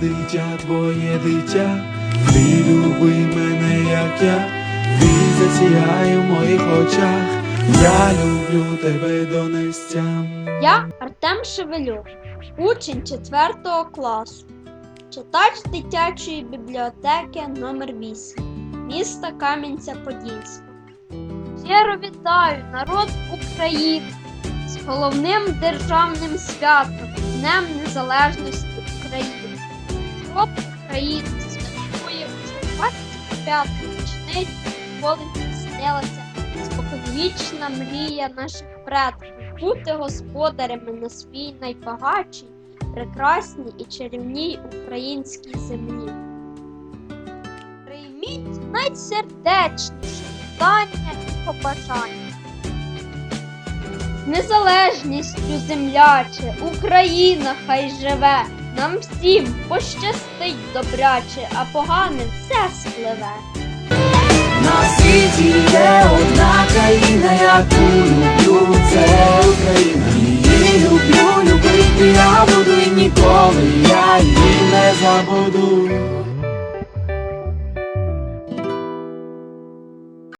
Дитя твоє дитя, ти люби мене, як я, ти засіяй у моїх очах, я люблю тебе донестям. Я Артем Шевелюк, учень 4 класу, читач дитячої бібліотеки номер 8 міста Кам'янця-Подільська. Щиро вітаю народ України з головним державним святом Днем Незалежності України. Народ України святкує вже 25 річницю, коли здійснилася споконвічна мрія наших предків бути господарями на своїй найбагатшій, прекрасній і чарівній українській землі. Прийміть найсердечніше вітання і побажання. Незалежністю земляче, Україна хай живе, нам всім пощастить добряче, а погане все спливе. На світі є одна країна, яку люблю, це Україна. Її люблю, любити я буду і ніколи я її не забуду.